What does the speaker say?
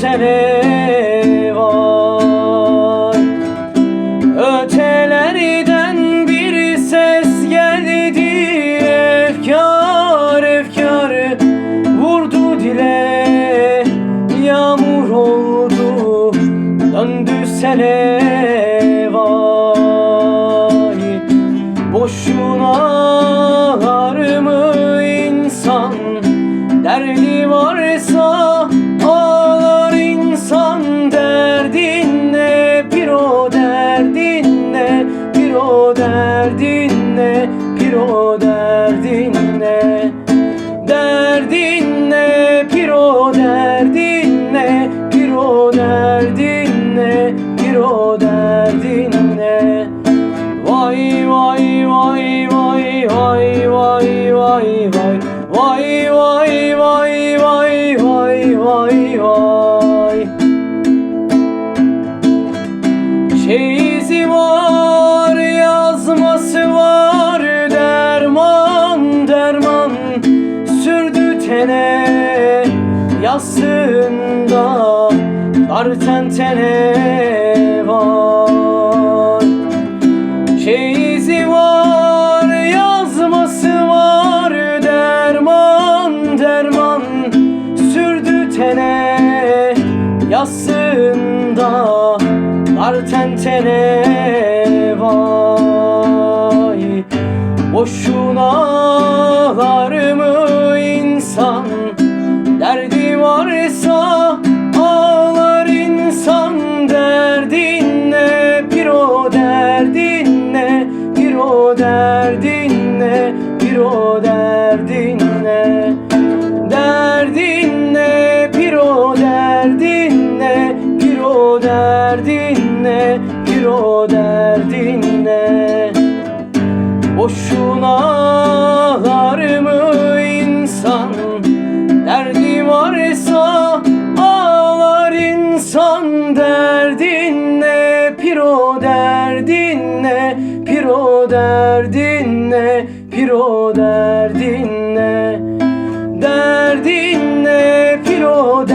sene vay Ötelerden bir ses geldi Efkar efkar vurdu dile. Yağmur oldu döndü sene vay. Mı insan? Derdi varsa derdin ne Bir o derdin tene yastığında dar tentene var. Şeyizi var yazması var derman derman sürdü tene. Yastığında dar tentene vay. Boşuna ağlar bir o derdin ne? Derdin ne? Bir o derdin ne? Bir o derdin ne? Bir o derdin ne? Boşuna ağlar mı insan? Derdi varsa ağlar insan. Derdin ne? Pir o derdin ne? Pir o derdin ne Pir o derdin ne? Derdin ne? Pir o